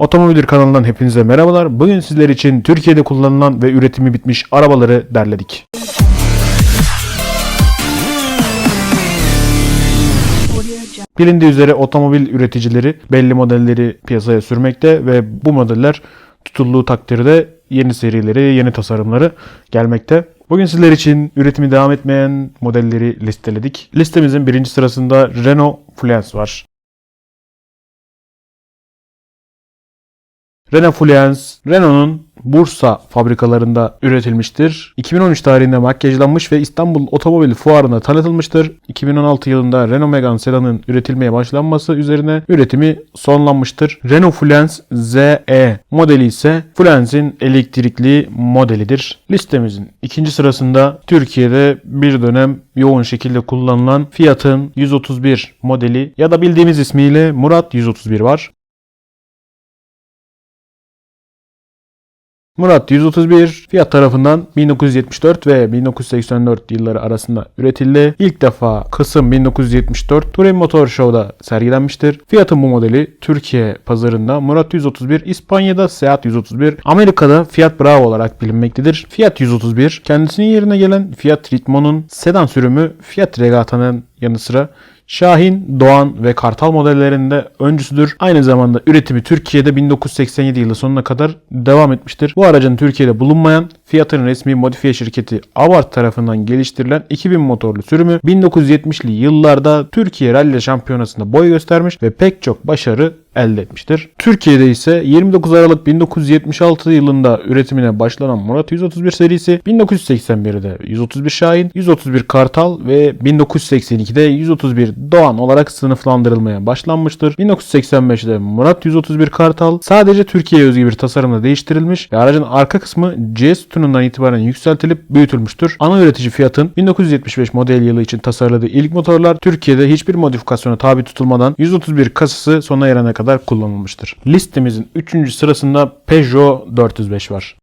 Otomobil kanalından hepinize merhabalar. Bugün sizler için Türkiye'de kullanılan ve üretimi bitmiş arabaları derledik. Bilindiği üzere otomobil üreticileri belli modelleri piyasaya sürmekte ve bu modeller tutulduğu takdirde yeni serileri, yeni tasarımları gelmekte. Bugün sizler için üretimi devam etmeyen modelleri listeledik. Listemizin birinci sırasında Renault Fluence var. Renault Fluence, Renault'un Bursa fabrikalarında üretilmiştir. 2013 tarihinde makyajlanmış ve İstanbul Otomobil Fuarı'na tanıtılmıştır. 2016 yılında Renault Megane sedanın üretilmeye başlanması üzerine üretimi sonlanmıştır. Renault Fluence ZE modeli ise Fluence'in elektrikli modelidir. Listemizin ikinci sırasında Türkiye'de bir dönem yoğun şekilde kullanılan Fiat'ın 131 modeli ya da bildiğimiz ismiyle Murat 131 var. Murat 131 Fiat tarafından 1974 ve 1984 yılları arasında üretildi. İlk defa Kasım 1974 Turin Motor Show'da sergilenmiştir. Fiat'ın bu modeli Türkiye pazarında Murat 131, İspanya'da Seat 131, Amerika'da Fiat Bravo olarak bilinmektedir. Fiat 131 kendisinin yerine gelen Fiat Ritmo'nun sedan sürümü Fiat Regata'nın yanı sıra Şahin, Doğan ve Kartal modellerinde öncüsüdür. Aynı zamanda üretimi Türkiye'de 1987 yılı sonuna kadar devam etmiştir. Bu aracın Türkiye'de bulunmayan Fiat'ın resmi modifiye şirketi Abarth tarafından geliştirilen 2000 motorlu sürümü 1970'li yıllarda Türkiye Rally Şampiyonası'nda boy göstermiş ve pek çok başarı elde etmiştir. Türkiye'de ise 29 Aralık 1976 yılında üretimine başlanan Murat 131 serisi 1981'de 131 Şahin, 131 Kartal ve 1982'de 131 Doğan olarak sınıflandırılmaya başlanmıştır. 1985'de Murat 131 Kartal sadece Türkiye'ye özgü bir tasarımla değiştirilmiş ve aracın arka kısmı C sütunundan itibaren yükseltilip büyütülmüştür. Ana üretici Fiat'ın 1975 model yılı için tasarladığı ilk motorlar Türkiye'de hiçbir modifikasyona tabi tutulmadan 131 kasası sona erene kadar kullanılmıştır. Listemizin 3. sırasında Peugeot 405 var.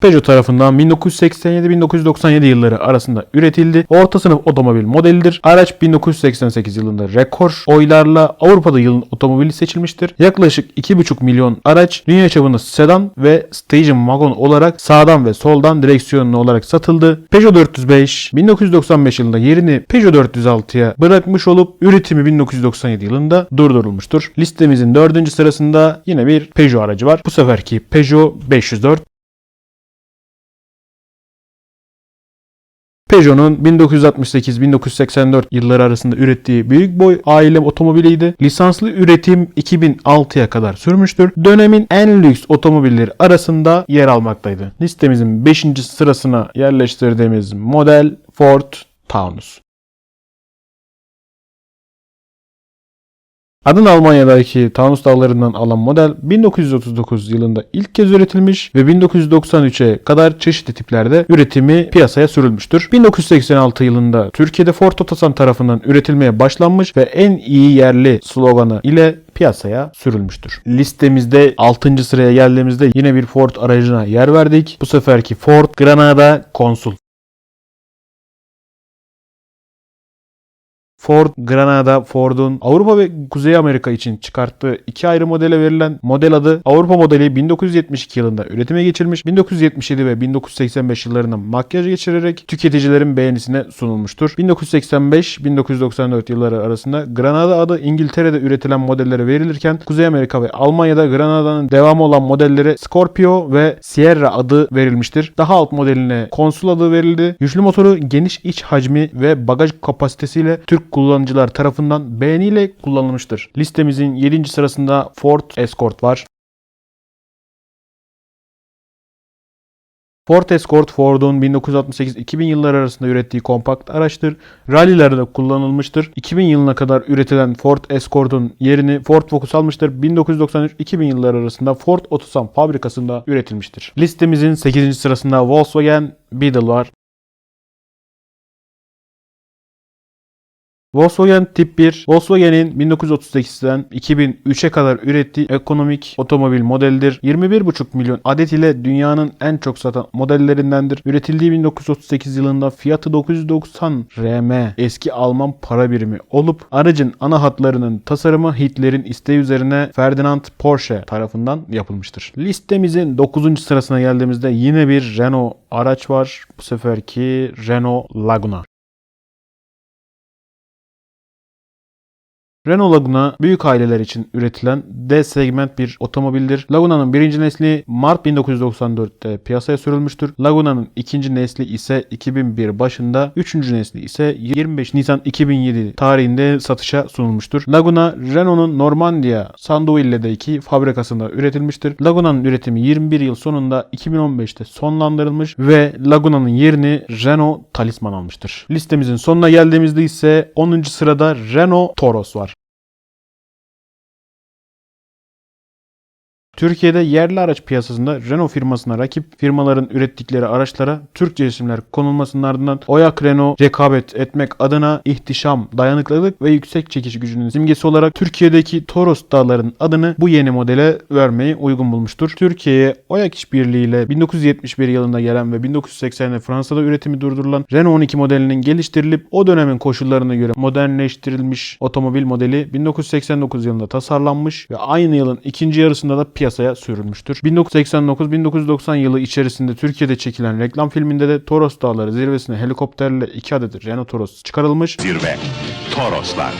Peugeot tarafından 1987-1997 yılları arasında üretildi. Orta sınıf otomobil modelidir. Araç 1988 yılında rekor oylarla Avrupa'da yılın otomobili seçilmiştir. Yaklaşık 2,5 milyon araç dünya çapında sedan ve station wagon olarak sağdan ve soldan direksiyonlu olarak satıldı. Peugeot 405 1995 yılında yerini Peugeot 406'ya bırakmış olup üretimi 1997 yılında durdurulmuştur. Listemizin 4. sırasında yine bir Peugeot aracı var. Bu seferki Peugeot 504 Peugeot'un 1968-1984 yılları arasında ürettiği büyük boy aile otomobiliydi. Lisanslı üretim 2006'ya kadar sürmüştür. Dönemin en lüks otomobilleri arasında yer almaktaydı. Listemizin 5. sırasına yerleştirdiğimiz model Ford Taunus. Adını Almanya'daki Taunus dağlarından alan model 1939 yılında ilk kez üretilmiş ve 1993'e kadar çeşitli tiplerde üretimi piyasaya sürülmüştür. 1986 yılında Türkiye'de Ford Otosan tarafından üretilmeye başlanmış ve en iyi yerli sloganı ile piyasaya sürülmüştür. Listemizde 6. sıraya geldiğimizde yine bir Ford aracına yer verdik. Bu seferki Ford Granada Consul. Ford Granada Ford'un Avrupa ve Kuzey Amerika için çıkarttığı iki ayrı modele verilen model adı Avrupa modeli 1972 yılında üretime geçirilmiş. 1977 ve 1985 yıllarında makyaj geçirerek tüketicilerin beğenisine sunulmuştur. 1985-1994 yılları arasında Granada adı İngiltere'de üretilen modellere verilirken Kuzey Amerika ve Almanya'da Granada'nın devamı olan modellere Scorpio ve Sierra adı verilmiştir. Daha alt modeline Consul adı verildi. Güçlü motoru geniş iç hacmi ve bagaj kapasitesiyle Türk kullanıcılar tarafından beğeniyle kullanılmıştır. Listemizin 7. sırasında Ford Escort var. Ford Escort Ford'un 1968-2000 yılları arasında ürettiği kompakt araçtır. Rallilerde kullanılmıştır. 2000 yılına kadar üretilen Ford Escort'un yerini Ford Focus almıştır. 1993-2000 yılları arasında Ford Otosan fabrikasında üretilmiştir. Listemizin 8. sırasında Volkswagen Beetle var. Volkswagen Tip 1, Volkswagen'in 1938'den 2003'e kadar ürettiği ekonomik otomobil modelidir. 21,5 milyon adet ile dünyanın en çok satan modellerindendir. Üretildiği 1938 yılında fiyatı 990 RM eski Alman para birimi olup aracın ana hatlarının tasarımı Hitler'in isteği üzerine Ferdinand Porsche tarafından yapılmıştır. Listemizin 9. sırasına geldiğimizde yine bir Renault araç var. Bu seferki Renault Laguna. Renault Laguna büyük aileler için üretilen D segment bir otomobildir. Laguna'nın birinci nesli Mart 1994'te piyasaya sürülmüştür. Laguna'nın ikinci nesli ise 2001 başında, üçüncü nesli ise 25 Nisan 2007 tarihinde satışa sunulmuştur. Laguna Renault'un Normandia Sanduville'deki fabrikasında üretilmiştir. Laguna'nın üretimi 21 yıl sonunda 2015'te sonlandırılmış ve Laguna'nın yerini Renault Talisman almıştır. Listemizin sonuna geldiğimizde ise 10. sırada Renault Toros var. Türkiye'de yerli araç piyasasında Renault firmasına rakip firmaların ürettikleri araçlara Türkçe isimler konulmasının ardından Oyak Renault rekabet etmek adına ihtişam, dayanıklılık ve yüksek çekiş gücünün simgesi olarak Türkiye'deki Toros dağların adını bu yeni modele vermeyi uygun bulmuştur. Türkiye'ye Oyak işbirliği ile 1971 yılında gelen ve 1980'de Fransa'da üretimi durdurulan Renault 12 modelinin geliştirilip o dönemin koşullarına göre modernleştirilmiş otomobil modeli 1989 yılında tasarlanmış ve aynı yılın ikinci yarısında da piyasaya sürülmüştür. 1989-1990 yılı içerisinde Türkiye'de çekilen reklam filminde de Toros Dağları zirvesine helikopterle 2 adet Renault Toros çıkarılmış Zirve. Toroslar.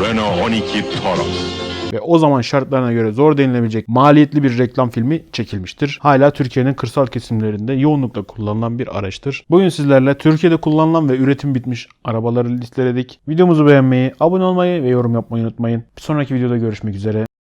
Renault 12 Toros. ve o zaman şartlarına göre zor denilebilecek maliyetli bir reklam filmi çekilmiştir. Hala Türkiye'nin kırsal kesimlerinde yoğunlukla kullanılan bir araçtır. Bugün sizlerle Türkiye'de kullanılan ve üretim bitmiş arabaları listeledik. Videomuzu beğenmeyi, abone olmayı ve yorum yapmayı unutmayın. Bir sonraki videoda görüşmek üzere.